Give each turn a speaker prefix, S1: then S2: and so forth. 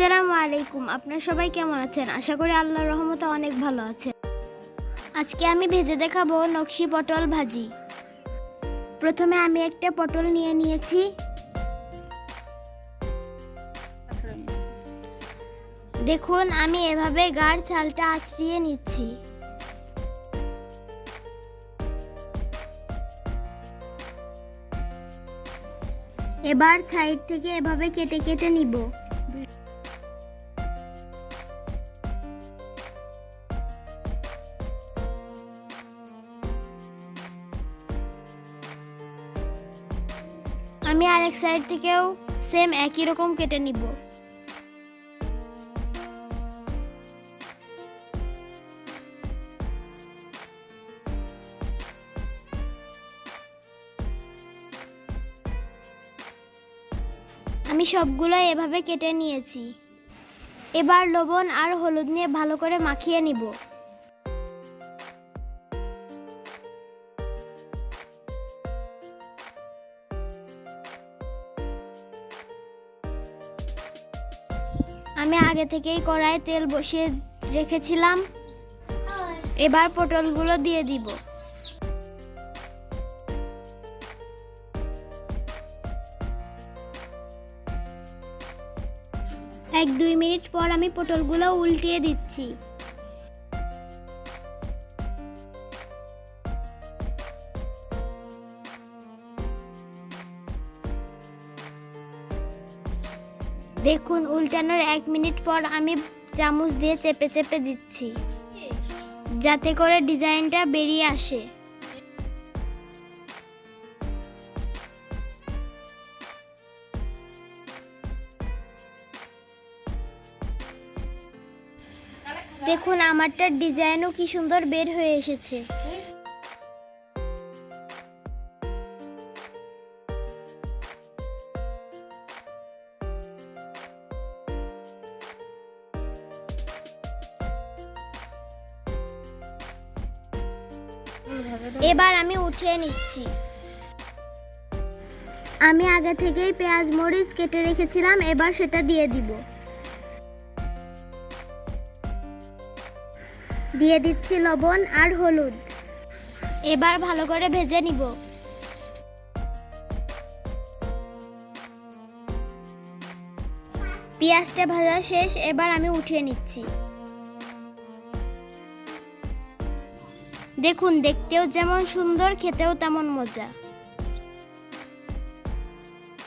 S1: আপনারা সবাই কেমন আছেন? আশা করি আল্লাহর রহমতে অনেক ভালো আছেন। আজকে আমি ভেজে দেখাবো নকশি পটল ভাজি। প্রথমে আমি একটা পটল নিয়ে নিয়েছি। দেখুন, আমি এভাবে গাঢ় চালটা আছড়িয়ে নিচ্ছি। এবার সাইড থেকে এভাবে কেটে কেটে নিব। আমি আরেক সাইড থেকেও সেম একই রকম কেটে নিব। আমি সবগুলো এভাবে কেটে নিয়েছি। এবার লবণ আর হলুদ নিয়ে ভালো করে মাখিয়ে নিব। আমি আগে থেকেই কড়াই তেল বসিয়ে রেখেছিলাম। এবার পটলগুলো দিয়ে দিব। এক দুই মিনিট পর আমি পটলগুলো উল্টিয়ে দিচ্ছি। দেখুন, উল্টানোর এক মিনিট পর আমি চামচ দিয়ে চেপে চেপে দিচ্ছি, যাতে করে ডিজাইনটা বেরিয়ে আসে। দেখুন, আমারটার ডিজাইনও কি সুন্দর বের হয়ে এসেছে। এবার আমি উঠিয়ে নিচ্ছি। আমি আগে থেকেই পেঁয়াজ মরিচ কেটে রেখেছিলাম, এবার সেটা দিয়ে দিব। দিয়ে দিচ্ছি লবণ আর হলুদ। এবার ভালো করে ভেজে নিব। পেঁয়াজটা ভাজা শেষ, এবার আমি উঠিয়ে নিচ্ছি। দেখুন দেখতেও যেমন সুন্দর খেতেও তেমন মজা।